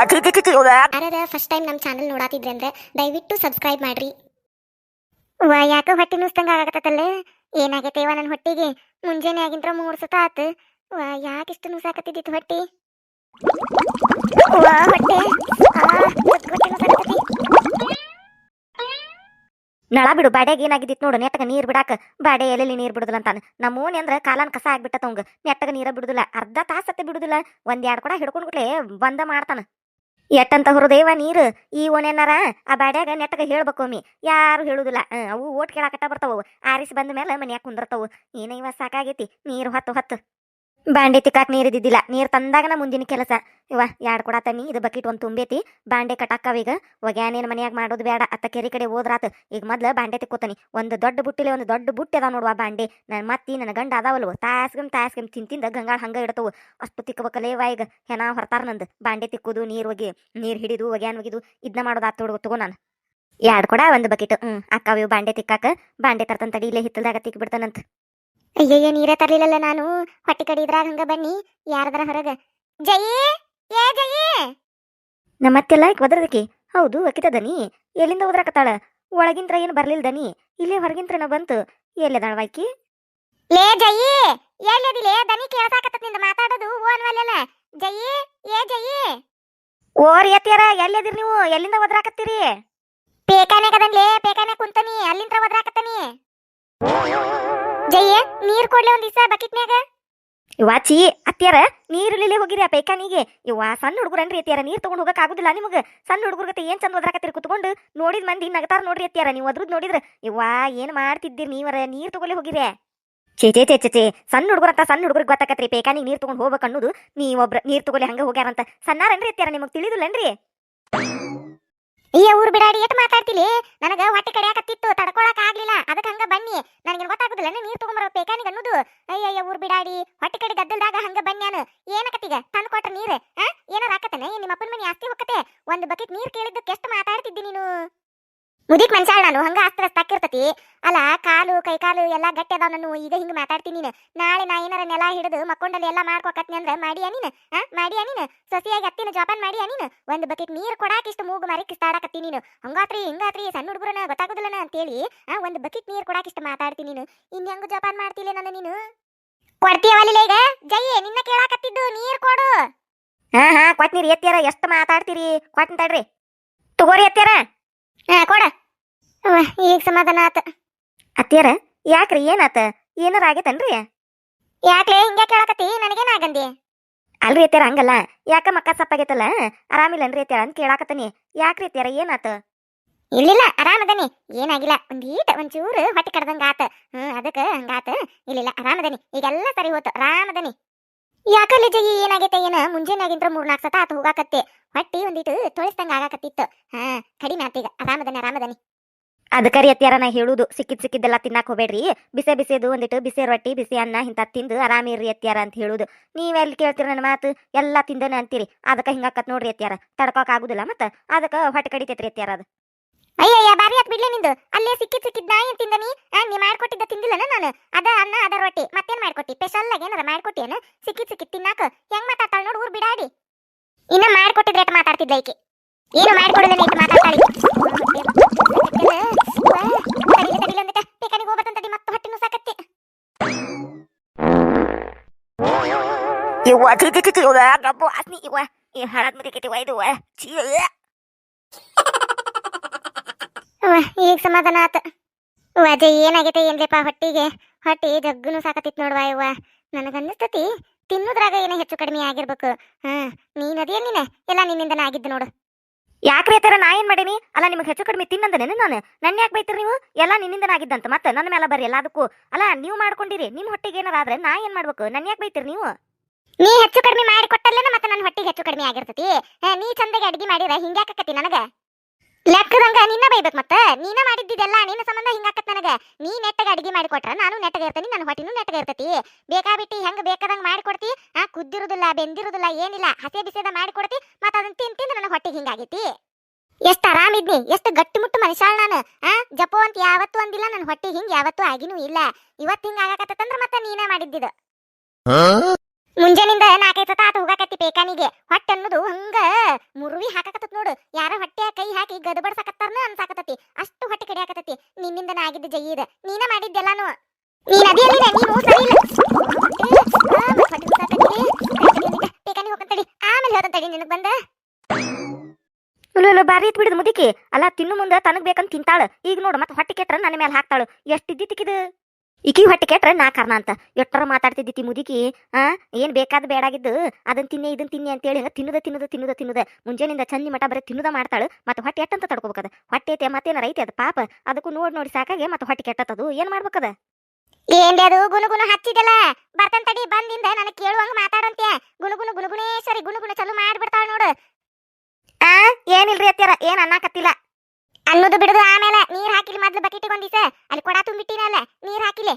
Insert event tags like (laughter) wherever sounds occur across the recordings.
ಯಾರಾರ first time ನಮ್ಮ channel ನೋಡಾತಿದ್ರೆ ಅಂದ್ರೆ ದಯವಿಟ್ಟು ಸಬ್ಸ್ಕ್ರೈಬ್ ಮಾಡ್ರಿ. ವಾ ಯಾಕೋ ಹೊಟ್ಟೆ ನುಸ್ತಂಗ ಆಗತ್ತಲ್ಲ ಏನಾಗೈತೆ ಇವ ನನ್ನ ಹೊಟ್ಟಿಗೆ? ಮುಂಜಾನೆ ಆಗಿಂತ್ರ ಮೂರು ಸತ ಆತು. ವಾ ಯಾಕೆ ಇಷ್ಟು ನುಸಾಕತ್ತಿದ್ದಿತ್ತು ಹೊಟ್ಟಿ? ವಾ ಹೊಟ್ಟೆ. ಆ, ಹೊಟ್ಟೆ ನುಸಾಕತ್ತೈತಿ. ನಳ ಬಿಡು ಬಾಡ್ಯಾಗ ಏನಾಗಿದ್ದಿತ್ತು ನೋಡು ನೆಟ್ಟಗ ನೀರು ಬಿಡಾಕ. ಬಾಡೆ ಎಲ್ಲೆಲ್ಲಿ ನೀರು ಬಿಡುದಿಲ್ಲ ಅಂತಾನೆ. ನಮ್ಮ ಓಣಿ ಅಂದ್ರ ಕಾಲನ್ ಕಸ ಆಗ್ಬಿಟ್ಟತ ಅವಂಗ. ನೆಟ್ಟಗ ನೀರ ಬಿಡುದಿಲ್ಲ. ಅರ್ಧ ತಾಸತ್ತೆ ಬಿಡುದಿಲ್ಲ. ಒಂದ್ ಕೂಡ ಕೊಡ ಹಿಡ್ಕೊಂಡ್ಬಿಟ್ಲೆ ಬಂದ ಮಾಡ್ತಾನ. ಎಟ್ಟಂತ ಹುರದೇವ ನೀರು? ಈ ಓನೇನಾರ ಆ ಬಾಡ್ಯಾಗ ನೆಟ್ಟಗ ಹೇಳ್ಬೇಕು ಒಮ್ಮೆ ಯಾರು ಹೇಳುದಿಲ್ಲ. ಅವು ಓಟ್ ಕೇಳಾಕಟ್ಟ ಬರ್ತಾವು ಆರಿಸಿ ಬಂದ ಮೇಲೆ ಮನ್ಯಾಗ ಕುಂದಿರ್ತಾವು. ಏನ ಇವ ಸಾಕಾಗೈತಿ? ನೀರು ಹೊತ್ತು ಹೊತ್ತು. ಬಾಂಡೆ ತಿಕ್ಕಾಕ್ ನೀರ್ ಇದ್ದಿದ್ದಿಲ್ಲ. ನೀರು ತಂದಾಗನ ಮುಂದಿನ ಕೆಲಸ. ಇವ ಯಾಡ್ ಕೊಡ ತನ್ನಿ ಇದು ಬಕೆಟ್ ಒಂದ್ ತುಂಬೈತಿ. ಬಾಂಡೆ ಕಟಾಕವೀಗ ಒಗ್ಯಾನೇನ್ ಮನೆಯಾಗ ಮಾಡೋದು ಬೇಡ ಅತ್ತ ಕೆರೆ ಕಡೆ ಹೋದ್ರಾತು. ಈಗ ಮೊದ್ಲು ಬಾಂಡೆ ತಿಕ್ಕೋತಾನಿ. ಒಂದು ದೊಡ್ಡ ಬುಟ್ಟಿಲೆ ಒಂದು ದೊಡ್ಡ ಬುಟ್ಟಿ ಅದಾವ ನೋಡುವ ಬಾಂಡೆ. ನನ್ನ ಮತ್ತಿ ನನ್ನ ಗಂಡ ಅದಾವಲ್ವ. ತಾಸ್ಗಮ್ ತಾಸ್ಗಮ್ ತಿಂತಿಂದ ಗಂಗಾಳ ಹಂಗ ಇಡ್ತವು. ಅಷ್ಟು ತಿಕ್ಕಬೇಕಲ್ಲೇವ ಈಗ. ಹೆಣ ಹೊರತಾರ ನಂದು. ಬಾಂಡೆ ತಿಕ್ಕುದು, ನೀರು ಒಗಿ, ನೀರು ಹಿಡಿದು, ಒಗ್ಯಾನ್ ಒಗಿದು ಇದನ್ನ ಮಾಡೋದು ಆತ ತಗೋ ನಾನು. ಯಾಡ್ ಕೊಡ ಒಂದು ಬಕೆಟ್. ಹ್ಞೂ ಅಕ್ಕಾವ್ ಬಾಂಡೆ ತಿಕ್ಕಾಕ. ಬಾಂಡೆ ತರ್ತಂತಡಿ ಇಲ್ಲೇ ಹಿತ್ತಲ್ದಾಗ ತಿಕ್ ಬಿಡ್ತಾನಂತ ಅಯ್ಯಯ್ಯ, ನೀರೇ ತರ್ಲಿಲ್ಲಲ್ಲ ನಾನು. ಹೊಟ್ಟೆ ಕಡಿದ್ರಾಗ ಹಂಗ ಬನ್ನಿ. ಯಾರದ್ರ ಹೊರಗ? ಜಯಿ! ಏ, ಜಯಿ! ನಮ್ಮತ್ತೆಲ್ಲ ಈಗ ಒದ್ರದಕಿ. ಹೌದು ಅಕ್ಕಿತದನಿ ಎಲ್ಲಿಂದ ಓದ್ರಾಕತ್ತಾಳ ಒಳಗಿಂತ್ರ ಏನು ಬರ್ಲಿಲ್ಲ ದನಿ? ಇಲ್ಲೇ ಹೊರಗಿಂತ್ರನ ಬಂತು. ಎಲ್ಲದಾಳ ವಾಯ್ಕಿ? ಲೇ, ಜಯಿ! ಎಲ್ಲದಿಲೇ? ದನಿ ಕೇಳ್ತಾಕತ್ತ ನಿಂದ ಮಾತಾಡೋದು. ಓನ್ವಲ್ಲ ಜಯಿ! ಏ, ಜಯಿ! ಓರ್ ಎತ್ತಿಯರ, ಎಲ್ಲದಿರ್ ನೀವು? ಎಲ್ಲಿಂದ ಒದ್ರಾಕತ್ತೀರಿ? ಪೇಕಾನೆ ಕದನ್ಲೇ ಪೇಕಾನೆ ಕುಂತನಿ. ಅಲ್ಲಿಂತ್ರ ಒದ್ರಾಕತ್ತನಿ. ಜಯಿ, ನೀರ್ ಕೊಡ್ಲೆ ಒಂದ್ ದಿವಸ ಬಕೆಟ್ನ್ಯಾಗ? ವಾಚಿ ಅತ್ಯಾರ ನೀರು ಇಲ್ಲೇ ಹೋಗಿರಿ ಆ ಪೈಖಾನಿಗೆ? ಇವ ಸಣ್ಣ ಹುಡುಗರನ್ರಿ ಅತ್ಯಾರ ನೀರ್ ತಗೊಂಡ್ ಹೋಗಕ್ ಆಗುದಿಲ್ಲ ನಿಮಗೆ? ಸಣ್ಣ ಹುಡುಗರ್ಗತೆ ಏನ್ ಚಂದ ಒದ್ರಾಕತ್ತೀರಿ ಕುತ್ಕೊಂಡು? ನೋಡಿದ್ ಮಂದಿ ನಗತಾರ ನೋಡ್ರಿ ಅತ್ಯಾರ ನೀವು ಅದ್ರದ್ ನೋಡಿದ್ರ? ಇವ ಏನ್ ಮಾಡ್ತಿದ್ದೀರಿ ನೀವರ, ನೀರ್ ತಗೊಳ್ಳಿ ಹೋಗಿರಿ ಚೇ ಚೇ ಚೇ ಚೇ ಸಣ್ಣ ಹುಡುಗರಂತ ಸಣ್ಣ ಹುಡುಗರಿಗೆ ಗೊತ್ತಾಕತ್ರಿ ಪೇಕಾನಿಗೆ ನೀರ್ ತಗೊಂಡ್ ಹೋಗ್ಬೇಕು ಅನ್ನೋದು. ನೀವೊಬ್ರ ನೀರ್ ತಗೊಳ್ಳಿ ಹಂಗ ಹೋಗ್ಯಾರಂತ. ಸಣ್ಣಾರನ್ರಿ ಅತ್ಯಾರ ನಿಮಗ್ ತಿಳಿದಿಲ್ಲನ್ರಿ? ಈ ಊರ್ ಬಿಡಾಡಿ ಎಟ್ ಮಾತಾಡ್ತಿಲಿ? ನನಗ ಹೊಟ್ಟೆ ಕಡಿಯಾಕತ್ತಿತ್ತು ತಡ್ಕೊಳಕ್ ಆಗ್ಲಿಲ್ಲ ಅದಕ್ಕೆ ಹಂಗ ಬನ್ನಿ. ನನಗೆ ಗೊತ್ತಾಗುದಿಲ್ಲ. ನೀರ್ ತಗೊಂಬರೋ ಪೇಕಾನಿಗೆ ಅನ್ನೋದು? ಅಯ್ಯಯ್ಯ, ಊರ್ ಬಿಡಾಡಿ. ಹೊಟ್ಟೆ ಕಡೆ ಗದ್ದಲ್ದಾಗ ಹಂಗ ಬನ್ಯಾನು ಏನಕತ್ತೀಗ ತಂದು ಕೊಟ್ರ ನೀರ್? ಆ? ಏನಾರ ಹಾಕತ್ತೇನೆ ನಿಮ್ಮ ಅಪ್ಪನ ಮನೆ ಆಸ್ತಿ ಹೋಗತ್ತೆ ಒಂದು ಬಕೆಟ್ ನೀರ್ ಕೇಳಿದ್ದಕ್ಕೆ ಎಷ್ಟು ಮಾತಾಡ್ತಿದ್ದಿ ನೀನು? ಮುದಿಕ್ ಮನ್ಸಾಳ ನಾನು, ಹಂಗ ಅಸ್ತ್ರ ತಕ್ಕಿರ್ತತಿ ಅಲ್ಲ, ಕಾಲು, ಕೈ ಕಾಲು ಎಲ್ಲಾ ಗಟ್ಟಿ ಅದಾವ ನಾನು, ಈಗ ಹಿಂಗ ಮಾತಾಡ್ತೀನಿ ನೀನು. ನಾಳೆ ನಾ ಏನಾರ ನೆಲ ಹಿಡಿದು ಮಕ್ಕೊಂಡಲ್ಲಿ ಎಲ್ಲ ಮಾಡ್ಕೊಕತ್ನಿ ಅಂದ್ರೆ ಮಾಡಿಯ ನೀನು? ಹಾ ಮಾಡಿಯಾ ನೀನು? ಸೊಸಿಯಾಗಿ ಅತ್ತಿನ ಜೋಪಾನ್ ಮಾಡಿಯಾ ನೀನು? ಒಂದು ಬಕೆಟ್ ನೀರ್ ಕೊಡಾಕ ಇಷ್ಟು ಮೂಗು ಮಾರಿ ಕಿಸ್ತಾಡಕತ್ತಿ ನೀನು. ಹಂಗಾತ್ರಿ, ಹಿಂಗಾತ್ರಿ, ಸಣ್ಣ ಹುಡುಗರನ್ನ ಗೊತ್ತಾಗುದಿಲ್ಲನ ಅಂತೇಳಿ, ಆ, ಒಂದು ಬಕೆಟ್ ನೀರ್ ಕೊಡಾಕ ಇಷ್ಟ ಮಾತಾಡ್ತೀನಿ ನೀನು. ಇನ್ ಹೆಂಗ ಜೋಪಾನ್ ಮಾಡ್ತಿಲ್ಲ ನಾನು ನೀನು? ಕೊಡ್ತೀಯವಲ್ಲ ಈಗ? ಜೈ ನಿನ್ನ ಕೇಳಾಕತ್ತಿದ್ದು ನೀರ್ ಕೊಡು. ಹಾ ಹಾ ಕೊಟ್ನಿರಿ ಎತ್ತಿಯಾರ, ಎಷ್ಟು ಮಾತಾಡ್ತೀರಿ? ಕೊಟ್ನ ತಡ್ರಿ. ತಗೋರಿ ಎತ್ಯಾರ ಹಾ ಕೊಡ. ಈಗ ಸಮಾಧಾನ ಆತ. ಅತ್ಯಾರ ಯಾಕ್ರಿ ಏನಾತ? ಏನಾರ ಆಗೈತನ್ರಿ? ಯಾಕ್ಲೆ ಹಿಂಗೆ ಕೇಳಕತ್ತಿ? ನನಗೇನ ಆಗಂದಿ? ಅಲ್ರಿ ಅತ್ತಿಯರ ಹಂಗಲ್ಲ. ಯಾಕ ಮಕ್ಕ ಸಪ್ಪಾಗೈತಲ್ಲ? ಆರಾಮಿಲ್ಲನ್ರಿ ಅತ್ಯಾರ ಅಂತ ಕೇಳಾಕತ್ತೀನಿ. ಯಾಕ್ರಿ ಅತ್ತಿಯರ ಏನಾತ? ಇಲ್ಲಿಲ್ಲ ಆರಾಮದನಿ ಏನಾಗಿಲ್ಲ ಒಂದ್ ಈಟ ಒಂಚೂರು ಹೊಟ್ಟೆ ಕಡ್ದಂಗ ಆತ. ಹ್ಮ್ ಅದಕ್ಕ ಹಂಗಾತ. ಇಲ್ಲಿಲ್ಲ ಆರಾಮದನಿ ಈಗೆಲ್ಲ ಸರಿ ಹೋತು ಆರಾಮದನಿ ಯಾಕಲ್ಲಿ ಜಗಿ ಏನಾಗೈತೆ ಏನ? ಮುಂಜಾನಾಗಿಂತ್ರ ಮೂರ್ನಾಲ್ಕು ಸತ ಆತ ಹೋಗಾಕತ್ತೆ. ಹೊಟ್ಟಿ ಒಂದಿಟ್ಟು ತೊಳಿಸ್ದಂಗ ಆಗಾಕತ್ತಿತ್ತು. ಹಾ ಕಡಿಮೆ ಆತೀಗ ಆರಾಮದನಿ ಆರಾಮದನಿ. ಅದಕ್ಕರಿ ಅತ್ಯಾರ ನಾ ಹೇಳುದು. ಸಿಕ್ಕಿದ್ ಸಿಕ್ಕಿದ್ದೆಲ್ಲ ತಿನ್ನಾಕ್ ಹೋಗ್ಬೇಡ್ರಿ. ಬಿಸಿ ಬಿಸಿದು ಒಂದಿಟ್ಟು ಬಿಸಿ ರೊಟ್ಟಿ ಬಿಸಿ ಅನ್ನ ಇಂತ ತಿಂದು ಆರಾಮಿರ್ರಿ ಅತ್ಯಾರ ಅಂತ ಹೇಳುದು. ನೀವೆಲ್ಲಿ ಕೇಳ್ತೀರ ನನ್ನ ಮಾತು? ಎಲ್ಲ ತಿಂದನ ಅಂತೀರಿ. ಅದಕ್ಕ ಹಿಂಗಾಕತ್ ನೋಡ್ರಿ ಅತ್ಯಾರ ತಡ್ಕೋಕ್ ಆಗುದಿಲ್ಲ ಮತ್ತ. ಅದಕ್ಕ ಹೊಟ್ಟೆ ಕಡಿತೈತ್ರಿ ಅತ್ಯಾರ ಅದು. ಅಯ್ಯಯ್ಯ ಬಾರಿ ಆತ್ ಬಿಡ್ಲಿ ನಿಂದು. ಅಲ್ಲೇ ಸಿಕ್ಕಿದ್ ಸಿಕ್ಕಿದ್ ನಾಯಿ ತಿಂದನಿ? ನೀ ಮಾಡ್ಕೊಟ್ಟಿದ್ದ ತಿಂದಿಲ್ಲನ ನಾನು? ಅದ ಅನ್ನ ಅದ ರೊಟ್ಟಿ ಮತ್ತೇನ್ ಮಾಡ್ಕೊಟ್ಟಿ? ಸ್ಪೆಷಲ್ ಆಗಿ ಏನಾರ ಮಾಡ್ಕೊಟ್ಟಿಯನ ಸಿಕ್ಕಿ ಸಿಕ್ಕಿ ತಿನ್ನಾಕ? ಹೆಂಗ್ ಮಾತಾಡ್ತಾಳ ನೋಡು ಊರ್ ಬಿಡಾಡಿ. ಇನ್ನ ಮಾಡ್ಕೊಟ್ಟಿದ್ರೆ ಎಟ್ ಮಾತಾಡ್ತಿದ್ಲ ಈಕೆ? ಏನು ಮಾಡ್ಕೊಡೋದನ್ನ ಇಟ್ಟು ಮಾತಾಡ್ತಾಳಿ? ಬೇಕಾನಿಗೆ ಹೋಗ್ಬತ್ತಂತಡಿ ಮತ್ತೆ ಇವ್ವ ಇವ್ವ ಗಬ್ಬು ವಾಸ್ನಿ ಇವ್ವ. ಈ ಹಳದ್ ಮುರಿಕೈತಿ ಇದು ಇವ್ವ. ಅವ್ವ, ಈಗ ಸಮಾಧಾನ ಆತ. ಅದೇ ಏನಾಗೈತೆ ಏನ್ರಿಪ್ಪ ಹೊಟ್ಟಿಗೆ? ಹೊಟ್ಟಿ ಜಗ್ಗುನು ಸಾಕತಿತ್ ನೋಡ್ವಾ ನನಗ ನನಗನ್ನಿಸ್ತತಿ ತಿನ್ನೋದ್ರಾಗ ಏನ ಹೆಚ್ಚು ಕಡಿಮೆ ಆಗಿರ್ಬೇಕು. ಹಾ ನೀನ್ ಅದೇನ್ ನೀನೆ? ಎಲ್ಲ ನಿನ್ನಿಂದ ಆಗಿದ್ದು ನೋಡು. ಯಾಕ್ರಿ ಆತರ ನಾ ಏನ್ ಮಾಡೀನಿ? ಅಲ್ಲ ನಿಮ್ಗೆ ಹೆಚ್ಚು ಕಡಿಮೆ ತಿನ್ನಂದನೇನು ನಾನು? ನನ್ನ ಯಾಕೆ ಬೈತೀರಿ ನೀವು? ಎಲ್ಲ ನಿನ್ನಿಂದನ ಆಗಿದ್ದಂತ ಮತ್ತೆ ನನ್ನ ಮೇಲೆ ಬರ್ರಿ ಎಲ್ಲದಕ್ಕೂ. ಅಲ್ಲ ನೀವು ಮಾಡ್ಕೊಂಡಿರಿ. ನಿಮ್ಮ ಹೊಟ್ಟೆಗೆ ಏನಾರ ಆದ್ರೆ ನಾ ಏನ್ ಮಾಡ್ಬೇಕು? ನನ್ನ ಯಾಕೆ ಬೈತೀರಿ ನೀವು? ನೀ ಹೆಚ್ಚು ಕಡಿಮೆ ಮಾಡಿ ಕೊಟ್ಟಲ್ಲೇನ ಮತ್ತೆ ನನ್ನ ಹೊಟ್ಟಿಗೆ ಹೆಚ್ಚು ಕಡಿಮೆ ಆಗಿರ್ತತಿ? ನೀ ಚಂದಗೆ ಅಡ್ಗೆ ಮಾಡಿರ ಹಿಂಗ್ಯಾಕತಿ ನನಗ? ಲೆಕ್ಕದಂಗ ನಿನ್ನ ಬೈಬೇಕು ಮತ್ತೆ? ನೀನ ಮಾಡಿದ್ದಿದೆಲ್ಲ ನಿನ್ನ ಸಂಬಂಧ ಹಿಂಗಾಕತ್ ನನಗೆ? ನೀ ನೆಟ್ಟಗ ಅಡಿಗೆ ಮಾಡಿ ಕೊಟ್ರ ನಾನು ನೆಟ್ಟಗ ಇರ್ತೀನಿ, ನನ್ನ ಹೊಟ್ಟಿನೂ ನೆಟ್ಟಗೆ ಇರ್ತತಿ. ಬೇಕಾಬಿಟ್ಟಿ ಹೆಂಗ ಬೇಕಾದಂಗ ಮಾಡಿ ಕೊಡ್ತಿ? ಆ, ಕುದ್ದಿರುದಿಲ್ಲ, ಬೆಂದಿರುದಿಲ್ಲ, ಏನಿಲ್ಲ, ಹಸೆ ಬಿಸಿದ ಮಾಡಿ ಕೊಡ್ತಿ, ಮತ್ತ ಅದನ್ನ ತಿನ್ ತಿಂದು ನನ್ನ ಹೊಟ್ಟಿಗೆ ಹಿಂಗಾಗೈತಿ ಎಷ್ಟು ಆರಾಮಿದ್ನಿ ಎಷ್ಟು ಗಟ್ಟಿಮುಟ್ಟು ಮನುಷ್ಯಾಳ ನಾನು. ಆ, ಜಪೋ ಅಂತ ಯಾವತ್ತೂ ಅಂದಿಲ್ಲ, ನನ್ನ ಹೊಟ್ಟೆ ಹಿಂಗ್ ಯಾವತ್ತೂ ಆಗಿನೂ ಇಲ್ಲ. ಇವತ್ತು ಹಿಂಗ ಆಗಾಕತ್ತಂದ್ರ ಮತ್ತೆ ನೀನೇ ಮಾಡಿದ್ದಿದು. ಮುಂಜಾನಿಂದ ನಾಲ್ಕೈದು ತಾತ ಹೋಗಾಕತ್ತಿ ಪೇಕಾನಿಗೆ. ಹೊಟ್ಟೆ ಅನ್ನೋದು ಹಂಗ ಮುರುವಿ ಹಾಕಾಕತ್ತತ್ ನೋಡು. ಯಾರ ಹೊಟ್ಟೆ ಕೈ ಹಾಕಿ ಗದಬಡ್ಸಾಕತ್ತಾರ ಅನ್ಸಾಕತ್ತತಿ. ಅಷ್ಟು ಹೊಟ್ಟೆ ಕಡಿಯಾಕತ್ತತಿ ನಿನ್ನಿಂದ ನಾಗಿದ್ದ ಆಗಿದ್ದ ನೀನೇ ಮಾಡಿದ್ದೆಲ್ಲಾನು? ನೀನ್ ಅದಿಯಲ್ಲಿನ ನೀನು. (unintelligible) ಪೇಕಾನಿಗೆ ಹೋಗಂತಡಿ ಆಮೇಲೆ ಹೇಳ್ತಂತಡಿ ನಿನಗ್ ಬಂದ. ಇಲ್ಲ ಬಾರಿ ಬಿಡಿದ್ ಮುದಿಕಿ. ಅಲ್ಲ, ತಿನ್ನು ಮುಂದೆ ತನಗ್ ಬೇಕಂತ ತಿಂತಾಳ. ಈಗ ನೋಡು, ಮತ್ತೆ ಹೊಟ್ಟೆ ಕೆಟ್ರ ನನ್ನ ಮೇಲೆ ಹಾಕ್ತಾಳು. ಎಷ್ಟು ಈಕಿ ಹೊಟ್ಟೆ ಕೆಟ್ರೆ ನಾ ಕಾರಣ ಅಂತ. ಎಷ್ಟರ ಮಾತಾಡ್ತಿದ್ದಿತಿ ಮುದುಕಿ? ಆ? ಏನ್ ಬೇಕಾದ ಬೇಡಾಗಿದ್ದು? ಅದನ್ನ ತಿನ್ನಿ ಇದನ್ನ ತಿನ್ನಿ ಅಂತೇಳಿ ಹಂಗ ತಿನ್ನುದ ತಿನ್ನುದ ತಿನ್ನುದ ತಿನ್ನುದ. ಮುಂಜಾನಿಂದ ಚಂದಿ ಮಠ ಬರೀ ತಿನ್ನುದ ಮಾಡ್ತಾಳು. ಮತ್ತೆ ಹೊಟ್ಟೆ ಎಟ್ಟಂತ ತಡ್ಕೋಬೇಕದ. ಹೊಟ್ಟೆ ಐತೆ ಮತ್ತೇನಾರ ಐತೆ ಅದು? ಪಾಪ. ಅದಕ್ಕೂ ನೋಡಿ ನೋಡಿ ಸಾಕಾಗೆ ಮತ್ತೆ ಹೊಟ್ಟೆ ಕೆಟ್ಟತದು ಏನ್ ಮಾಡ್ಬೇಕದ? ಏನ್ರಿ ಅದು? ಗುನುಗುನು ಹಚ್ಚಿದಲ್ಲ? ಬರ್ತಂತ ತಡಿ ಬಂದಿಂದ ನನಗೆ ಕೇಳುವಂಗ ಮಾತಾಡಂತೆ ಗುನುಗುನು ಸರಿ ಗುನುಗುನು ಚಲು ಮಾಡ್ಬಿಡ್ತಾಳ ನೋಡು. ಆ? ಏನಿಲ್ರಿ ಅತ್ಯಾರ ಏನ್ ಅನ್ನಕತ್ತಿಲ್ಲ. ಅನ್ನೋದು ಬಿಡದು ಆಮೇಲೆ ನೀರ್ ಹಾಕಿಲಿ ಮೊದ್ಲು ಬಕೆಟಿಗೆ ಒಂದಿಸ ಅಲ್ಲಿ ಕೊಡ ತುಂಬಿಟ್ಟಿನಲ್ಲ ನೀರ್ ಹಾಕಿಲೆ.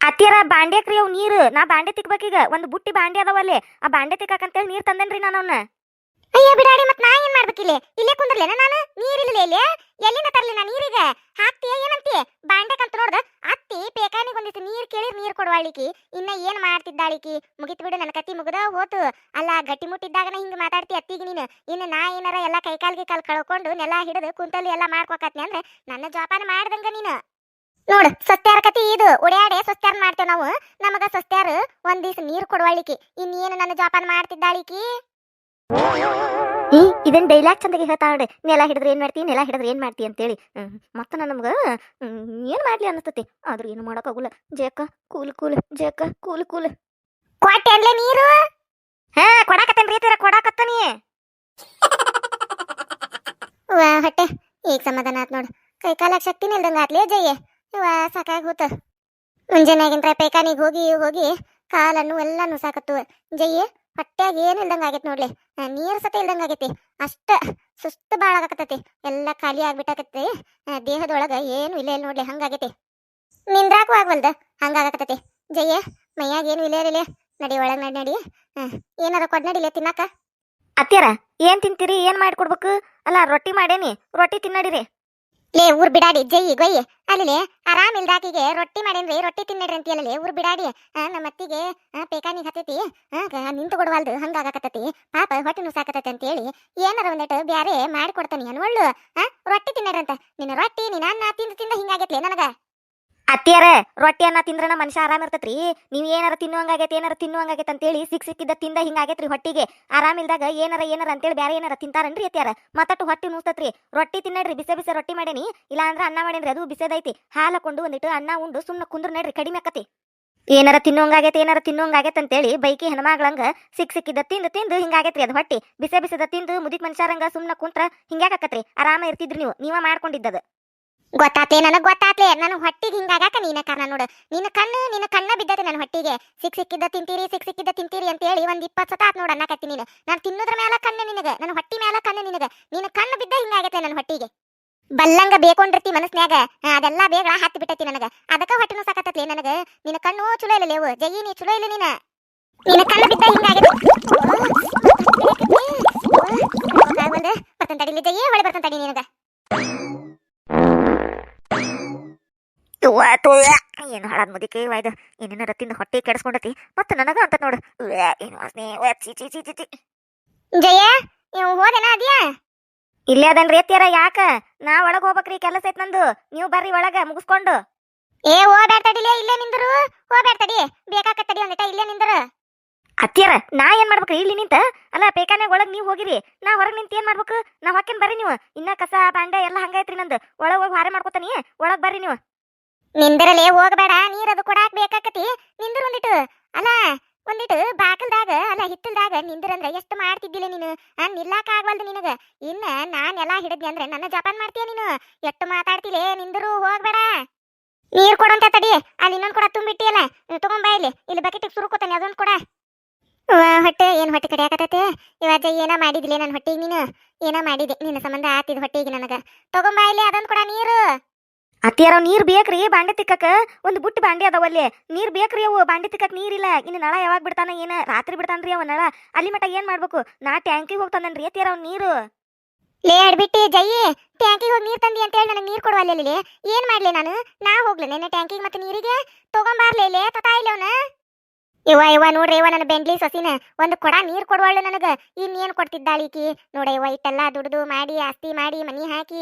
ಅತ್ತಿಯರ ಬಾಂಡ್ಯಕ್ರಿ ಅವ್ ನೀರು, ನಾ ಬಾಂಡೆ ತಿಕ್ಬೇಕೀಗ, ಒಂದು ಬುಟ್ಟಿ ಬಾಂಡೆ ಅದಾವಲ್ಲಿ, ಆ ಬಾಂಡೆ ತಿಕ್ಕಾಕಂತೇಳಿ ನೀರ್ ತಂದೇನ್ರಿ ನಾನು ಅವ್ನ. ಅಯ್ಯ ಬಿಡಾಡಿ ಮತ್ ನಾ ಏನ್ ಮಾಡ್ಬೇಕಿಲ್ಲಿ ಇಲ್ಲೇ? ಕುಂದ್ರಲೇನ ನಾನು? ನೀರಿಲ್ಲ ಇಲ್ಲಿ? ಎಲ್ಲಿನ ತರ್ಲಿ ನಾ ನೀರಿಗೆ? ಹಾಕ್ತೀಯ ಏನಂತಿ? ಬಾಂಡೆಕಂತ ನೋಡ್ದ? ಅತ್ತಿ ಪೇಕಾನಿಗೆ ಒಂದಿತ್ತು ನೀರ್ ಕೇಳಿ ನೀರ್ ಕೊಡುವಾಳಿಕಿ ಇನ್ನ ಏನ್ ಮಾಡ್ತಿದ್ದಾಳಿಕಿ ಮುಗಿತ್ ಬಿಡು, ನನ್ನ ಕತಿ ಮುಗ್ದ ಹೋತು. ಅಲ್ಲ, ಗಟ್ಟಿ ಮುಟ್ಟಿದ್ದಾಗನ ಹಿಂಗ ಮಾತಾಡ್ತಿ ಅತ್ತಿಗೆ ನೀನು. ಇನ್ನು ನಾ ಏನಾರ ಎಲ್ಲ ಕೈಕಾಲ್ಗೆ ಕಾಲ್ ಕಳ್ಕೊಂಡು ನೆಲ ಹಿಡಿದು ಕುಂತಲ್ಲಿ ಎಲ್ಲ ಮಾಡ್ಕೊಕತ್ನಿ ಅಂದ್ರೆ ನನ್ನ ಜೋಪಾನ ಮಾಡ್ದಂಗ ನೀನು. ನೋಡು, ಸಸ್ತ್ಯಾರ ಕತಿ ಇದು. ಒಡ್ಯಾಡೆ ಸಸ್ತ್ಯಾರ ಮಾಡ್ತೇವೆ ನಾವು. ನಮಗ ಸಸ್ತ್ಯಾರ ಒಂದ್ ದಿವ್ಸ ನೀರ್ ಕೊಡುವಾಳಿಕಿ ಇನ್ನೇನು ನನ್ನ ಜೋಪಾನ ಮಾಡ್ತಿದ್ದಾಳಿಕಿ ಈ ಇದನ್ ಡೈಲಾಗ್ ಚಂದಗೆ ಹೇಳ್ತಾ ನೋಡಿ ನೆಲ ಹಿಡಿದ್ರೆ ಏನ್ ಮಾಡ್ತಿ ನೆಲ ಹಿಡಿದ್ರೆ ಏನ್ ಮಾಡ್ತಿ ಅಂತೇಳಿ. ಮತ್ತ ನಮ್ಗ ಹ್ಮ್, ಏನ್ ಮಾಡ್ಲಿ ಅನಸ್ತತಿ ಆದ್ರೂ ಏನು ಮಾಡಕ್ಕಾಗುಲ್ಲ ಜೇಕ ಕೂಲ್ ಕೂಲ್. ಜೇಕ ಕೂಲ್ ಕೂಲ್. ಕೊಟ್ಟೆ ನೀರು? ಹಾ ಕೊಡಾಕತ್ತೇನ್ ರೀತಿರ ಕೊಡಾಕತ್ತನಿ ವಾ ಹೊಟ್ಟೆ. ಈಗ ಸಮಾಧಾನ ಆತ್ ನೋಡು. ಕೈ ಕಾಲಾಗ ಶಕ್ತಿ ನಿಲ್ದಂಗ ಆತ್ಲಿ ಜಯ್ಯ ವಾ ಸಾಕಾಗಿ ಹೋತ. ಮುಂಜಾನೆಗಿಂತ ಪೇಕಾನಿಗೆ ಹೋಗಿ ಹೋಗಿ ಕಾಲನ್ನು ಎಲ್ಲ ನುಸಾಕತ್ತು ಜಯ್ಯ ಹೊಟ್ಯಾಗ ಏನು ಇಲ್ದಂಗ ಆಗೈತೆ ನೋಡ್ಲಿ. ನೀರು ಸತ ಇಲ್ದಂಗ ಆಗೈತಿ. ಅಷ್ಟ ಸುಸ್ತು ಭಾಳ ಆಗಕತ್ತೈತಿ. ಎಲ್ಲ ಖಾಲಿ ಆಗ್ಬಿಟ್ಟಾಕತ್ತಿ. ದೇಹದೊಳಗೆ ಏನು ಇಲ್ಲ ಇಲ್ಲ ನೋಡ್ಲಿ. ಹಂಗಾಗೈತಿ ನಿಂದ್ರಾಕು ಆಗ್ವಲ್ದ. ಹಂಗಾಗಕತ್ತೈತಿ ಜಯ್ಯ ಮೈಯಾಗ ಏನು ಇಲ್ಲ ಇರಲಿ ನಡಿ ಒಳಗ್ ನಡಿ ನಡಿ. ಏನಾರ ಕೊಡ್ ನಡಿಲೆ ತಿನ್ನಾಕ. ಅತ್ಯಾರ ಏನ್ ತಿಂತೀರಿ? ಏನ್ ಮಾಡ್ಕೊಡ್ಬೇಕು ಅಲ್ಲ, ರೊಟ್ಟಿ ಮಾಡೇನಿ. ರೊಟ್ಟಿ ತಿನ್ನಡಿರಿ. ಲೇ, ಊರ್ ಬಿಡಾಡಿ, ಜೈ, ಗೊಯ್. ಅಲ್ಲಿ ಆರಾಮ್ ಇಲ್ದಾಕಿಗೆ ರೊಟ್ಟಿ ಮಾಡೇನ್ರಿ, ರೊಟ್ಟಿ ತಿನ್ನಡ್ರಿ ಅಂತೀಯಲ್ಲ ಊರ್ ಬಿಡಾಡಿ. ನಮ್ಮ ಅತ್ತಿಗೆ ಪೇಕಾನಿಗೆ ಹತ್ತೈತಿ. ನಿಂತು ಕೊಡವಲ್ದು, ಹಂಗಾಗಕತ್ತೈತಿ. ಪಾಪ ಹೊಟ್ಟೆ ಅಂತ ಹೇಳಿ ಏನಾರ ಒಂದಿಟ್ಟು ಬ್ಯಾರೆ ಮಾಡಿ ಕೊಡ್ತಾನಿ ಅನ್ವಳ್ಳು ರೊಟ್ಟಿ ತಿನ್ನಡ್ರಂತ ನಿನ್ನ ರೊಟ್ಟಿ, ನಿನ್ನ ಅನ್ನ ತಿಂದು, ತಿಂದ ಹಿಂಗಾಗೈತ್ಲೆ ನನಗ. ಅತ್ಯಾರ ರೊಟ್ಟಿ ಅನ್ನ ತಿಂದ್ರನ ಮನುಷ್ಯ ಆರಾಮ್ ಇರ್ತೈತ್ರಿ? ನೀವ್ ಏನಾರ ತಿನ್ನುವಂಗಾಗೈತೆ ಏನಾರ ತಿನ್ನುವಂಗಾಗೈತೆ ಅಂತೇಳಿ ಸಿಕ್ ಸಿಕ್ಕಿದ್ದ ತಿಂದ ಹಿಂಗಾಗೈತ್ರಿ ಹೊಟ್ಟಿಗೆ. ಆರಾಮ್ ಇಲ್ದಾಗ ಏನಾರ ಏನಾರ ಅಂತೇಳಿ ಬೇರೆ ಏನಾರ ತಿಂತಾರನ್ರಿ ಅತ್ತಿಯಾರ? ಮತ್ತಟ್ಟು ಹೊಟ್ಟಿ ನೂಸ್ತತ್ರಿ ರೊಟ್ಟಿ ತಿನ್ನಡ್ರಿ, ಬಿಸೆ ಬಿಸೆ ರೊಟ್ಟಿ ಮಾಡೇನಿ. ಇಲ್ಲ ಅಂದ್ರ ಅನ್ನ ಮಾಡೇನ್ರಿ ಅದು ಬಿಸೆದೈತಿ ಹಾಲ ಹಾಕೊಂಡು ಒಂದಿಟ್ಟು ಅನ್ನ ಉಂಡು ಸುಮ್ನ ಕುಂದ್ರ ನಡ್ರಿ ಕಡಿಮೆ ಆಕತಿ. ಏನಾರ ತಿನ್ನುವಂಗಾಗೈತೆ ಏನಾರ ತಿನ್ನುವಂಗಾಗೈತೆ ಅಂತೇಳಿ ಬೈಕಿ ಹೆಣ್ಮಗಳಂಗ ಸಿಕ್ ಸಿಕ್ಕಿದ್ದ ತಿಂದು ತಿಂದು ಹಿಂಗಾಗೈತ್ರಿ ಅದು ಹೊಟ್ಟಿ. ಬಿಸೆ ಬಿಸದ ತಿಂದು ಮುದಿಕ್ ಮನುಷ್ಯರಂಗ ಸುಮ್ನ ಕುಂತ್ರ ಹಿಂಗ್ಯಾಕತ್ರಿ ಆರಾಮ ಇರ್ತಿದ್ರಿ ನೀವು. ನೀವ ಮಾಡ್ಕೊಂಡಿದ್ದದ. ಗೊತ್ತಾತ್ಲೆ ನನಗ್ ಗೊತ್ತಾತ್ಲೆ ನನ್ನ ಹೊಟ್ಟಿಗೆ ಹಿಂಗಾಗಾಕ ನೀನ ಕಾರಣ ನೋಡು ನಿನ್ನ ಕಣ್ಣು ನಿನ್ನ ಕಣ್ಣ ಬಿದ್ದತೆ ನನ್ನ ಹೊಟ್ಟಿಗೆ ಸಿಕ್ ಸಿಕ್ಕಿದ್ದ ತಿಂತೀರಿ ಸಿಕ್ ಸಿಕ್ಕಿದ್ದ ತಿಂತೀರಿ ಅಂತ ಹೇಳಿ ಒಂದ್ ಇಪ್ಪತ್ ಸತ ಆತ್ ನೋಡು ಅನ್ನಕತ್ತಿ ನೀನು ನಾನು ತಿನ್ನೋದ್ರ ಮೇಲೆ ಕಣ್ಣು ನಿನಗೆ ನನ್ನ ಹೊಟ್ಟಿ ಮೇಲೆ ಕಣ್ಣು ನಿನಗೆ ನಿನ್ನ ಕಣ್ಣು ಬಿದ್ದ ಹಿಂಗಾಗತ್ತೆ ನನ್ನ ಹೊಟ್ಟಿಗೆ ಬಲ್ಲಂಗ ಬೇಕೊಂಡಿರ್ತಿ ಮನಸ್ನ್ಯಾಗ ಅದೆಲ್ಲ ಬೇಗ ಹತ್ತಿ ಬಿಟ್ಟತಿ ನನಗ ಅದಕ್ಕ ಹೊಟ್ಟಿನೂ ಸಾಕತ್ತತ್ಲೆ ನನಗ ನಿನ್ನ ಕಣ್ಣು ಚಲೋ ಇಲ್ಲ ಲೇವು ಜಯಿ ನೀ ಚಲೋ ಇಲ್ಲ ನೀನ ನಿನ್ನ ಕಣ್ಣು ಬಿದ್ದ ಹಿಂಗಾಗೈತೆ ಬರ್ತಂತ ತಡಿಲಿ ಜಯಿ ಹೊಳೆ ಬರ್ತಾನೆ ತಡಿ ನಿನಗ ಏನು ಹಾಳಾದ್ ಮುದಿಕೆ ವಾಯ್ದ ಏನೇನಾರ ತಿಂದು ಹೊಟ್ಟೆ ಕೆಡಿಸ್ಕೊಂಡತಿ. ಮತ್ತ ನನಗ ಅಂತ ನೋಡು. ಏನು ವಾಸನೆ ಚಿ ಚಿ ಚಿ ಚಿ ಚಿ ಜಯ ನೀವು ಹೋದೇನ ಅದ್ಯಾ? ಇಲ್ಲೇ ಅದನ್ ಎತ್ತಿಯಾರ ಯಾಕ? ನಾ ಒಳಗ ಹೋಗ್ಬೇಕ್ರಿ ಕೆಲಸ ಐತ್ ನಂದು. ನೀವು ಬರ್ರಿ ಒಳಗ ಮುಗಿಸ್ಕೊಂಡು. ಏ ಹೋಗ್ಬೇಡ ತಡಿಲೇ ಇಲ್ಲೇ ನಿಂದ್ರು. ಹೋಗ್ಬೇಡ ತಡಿ ಬೇಕಾಕ ತಡಿ ಒಂದಿಟ ಇಲ್ಲೇ ನಿಂದರು. ಅತ್ತಿಯಾರ, ನಾ ಏನ್ ಮಾಡ್ಬೇಕ್ರಿ ಇಲ್ಲಿ ನಿಂತ. ಅಲ್ಲ, ಪೇಕಾನ್ಯಾಗ ಒಳಗ್ ನೀವು ಹೋಗಿರಿ. ನಾ ಹೊರಗ್ ನಿಂತ ಏನ್ ಮಾಡ್ಬೇಕು? ನಾ ಹಾಕೇನ್ ಬರ್ರಿ ನೀವು. ಇನ್ನ ಕಸ, ಬಾಂಡೆ ಎಲ್ಲ ಹಂಗಾಯ್ತ್ರಿ ನಂದು. ಒಳಗ್ ಹೋಗಿ ಹಾರೆ ಮಾಡ್ಕೋತಾನಿ ಒಳಗ್ ಬರ್ರಿ ನೀವು. ನಿಂದರಲೇ ಹೋಗ್ಬೇಡ. ನೀರ್ ಅದು ಕೊಡಾಕ್ ಬೇಕಾಕತಿ. ನಿಂದ್ರ ಒಂದಿಟ್ಟು. ಅಲ್ಲ, ಒಂದಿಟ್ಟು ಬಾಕಲ್ದಾಗ, ಅಲ್ಲ, ಹಿತ್ತಲ್ದಾಗ ನಿಂದ್ರಂದ್ರ ಎಷ್ಟು ಮಾಡ್ತಿದ್ದಿಲ್ಲ ನೀನು? ನಿಲ್ಲಾಕ ಆಗ್ವಲ್ದು ನಿನಗ. ಇನ್ನ ನಾನ್ ಎಲ್ಲಾ ಹಿಡಿದ್ನಿ ಅಂದ್ರೆ ನನ್ನ ಜಪಾನ್ ಮಾಡ್ತೀಯ ನೀನು? ಎಷ್ಟು ಮಾತಾಡ್ತಿಲೇ? ನಿಂದರು ಹೋಗ್ಬೇಡ. ನೀರ್ ಕೊಡಂತ ತಡಿ. ಅಲ್ಲಿ ಇನ್ನೊಂದ್ ಕೂಡ ತುಂಬಿಟ್ಟಿಯಲ್ಲ. ತಗೊಂಬಾ ಇಲ್ಲಿ. ಇಲ್ಲಿ ಬಕೆಟ್ ಸುರುಕೋತಾನೆ, ಅದೊಂದ್ ಕೊಡ. ಹೊಟ್ಟೆ ಏನು ಹೊಟ್ಟೆ ಕಡಿಯಾಕತೈತೆ ಇವಾಗ ಏನ ಮಾಡಿದ್ಲೆ ನನ್ನ ಹೊಟ್ಟೆಗೆ ನೀನು? ಏನ ಮಾಡಿದೆ? ನಿನ್ನ ಸಂಬಂಧ ಆತಿದ್ ಹೊಟ್ಟೆಗೆ ನನಗ. ತಗೊಂಬ ಇಲ್ಲಿ ಅದೊಂದು ಕೂಡ ನೀರು. ಅತ್ತಿಯಾರ ನೀರ್ ಬೇಕ್ರಿ ಬಾಂಡೆ ತಿಕ್ಕಕ. ಒಂದ್ ಬುಟ್ಟು ಬಾಂಡೆ ಅದಾವಲ್ಲಿ ನೀರ್ ಬೇಕ್ರಿ ಅವು ಬಾಂಡೆ ತಿಕ್ಕಕ್ ನೀರಿಲ್ಲ ಇನ್ನು ನಳ ಯಾವಾಗ ಬಿಡ್ತಾನ ಏನ ರಾತ್ರಿ ಬಿಡ್ತಾನ್ರಿ ಅವ ನಳ. ಅಲ್ಲಿ ಮಟ ಏನ್ ಮಾಡ್ಬೇಕು? ನಾ ಟ್ಯಾಂಕಿಗೆ ಹೋಗ್ತಾನನ್ರಿ ಅತ್ತಿಯಾರ ಅವ್ನ ನೀರು. ಲೇ ಅಡ್ಬಿಟ್ಟಿ ಜಯ್ಯಿ ಟ್ಯಾಂಕಿಗೆ ಹೋಗಿ ನೀರು ತಂದಿ ಅಂತ ಹೇಳಿ ನನಗೆ ನೀರು ಕೊಡುವ ಅಲ್ಲಿ ಏನ್ ಮಾಡ್ಲಿ ನಾನು? ನಾ ಹೋಗ್ಲಿ ನೆನ್ನೆ ಟ್ಯಾಂಕಿಗೆ ಮತ್ತೆ ನೀರಿಗೆ? ತಗೊಂಬಾರ್ಲಿ ಲೇ ತತಾ ಇಲ್ಲ ಅವನ. ಇವ ಇವ ನೋಡ್ರಿ, ಇವ ನನ್ನ ಬೆಂಡ್ಲಿ ಸೊಸಿನ, ಒಂದು ಕೊಡ ನೀರ್ ಕೊಡುವಳು ನನಗ. ಇನ್ನೇನ್ ಕೊಡ್ತಿದ್ದಾಳಿಕಿ? ನೋಡ ಇವ, ಇಟ್ಟೆಲ್ಲ ದುಡ್ದು ಮಾಡಿ, ಆಸ್ತಿ ಮಾಡಿ, ಮನಿ ಹಾಕಿ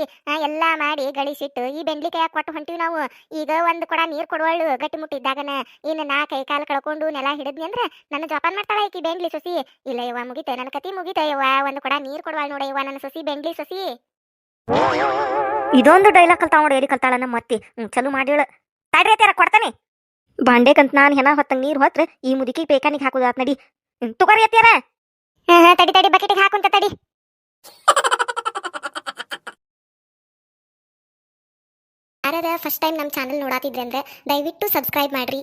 ಎಲ್ಲಾ ಮಾಡಿ ಗಳಿಸಿಟ್ಟು ಈ ಬೆಂಡ್ಲಿ ಕೈಯಾಗ ಕೊಟ್ಟು ಹೊಂಟಿವಿ ನಾವು. ಈಗ ಒಂದ್ ಕೊಡ ನೀರ್ ಕೊಡುವಳು ಗಟ್ಟಿ ಮುಟ್ಟಿದ್ದಾಗನ. ಇನ್ನು ನಾ ಕೈ ಕಾಲು ಕಳ್ಕೊಂಡು ನೆಲ ಹಿಡಿದ್ನಿ ಅಂದ್ರೆ ನನ್ನ ಜೋಪಾನ ಮಾಡ್ತಾಳ ಈಕಿ ಬೆಂಡ್ಲಿ ಸೊಸಿ. ಇಲ್ಲ ಇವ, ಮುಗಿತ, ನನ್ನ ಕತಿ ಮುಗಿತ ಇವ. ಒಂದು ಕೊಡ ನೀರ್ ಕೊಡುವಳು ನೋಡ ಇವ, ನನ್ನ ಸೊಸಿ ಬೆಂಡ್ಲಿ ಸೊಸಿ. ಇದೊಂದು ಡೈಲಾಗ್ ಕಲ್ತಾವ ನೋಡಿ ಎಲ್ಲಿ ಕಲ್ತಾಳ ನಮ್ಮ ಹ್ಞೂ ಚಲೋ ಮಾಡಿಳ ತಡ್ರಿ ಕೊಡ್ತಾನೆ. ಬಾಂಡೆಕಂತ ನಾನು ಹೆಣ ಹೊತ್ತಂಗ ನೀರು ಹೊತ್ರ ಈ ಮುದುಕಿ ಪೇಕಾನಿಗೆ ಹಾಕುದಾತ್ ನಡಿ. ತುಗರಿ ಹಾ, ತಡಿ ತಡಿ ಬಕೆಟಿಗೆ ಹಾಕುಂತ ತಡಿ. ಯಾರ ಫಸ್ಟ್ ಟೈಮ್ ನಮ್ಮ ಚಾನಲ್ ನೋಡಾತಿದ್ರೆ ಅಂದ್ರೆ ದಯವಿಟ್ಟು ಸಬ್ಸ್ಕ್ರೈಬ್ ಮಾಡ್ರಿ.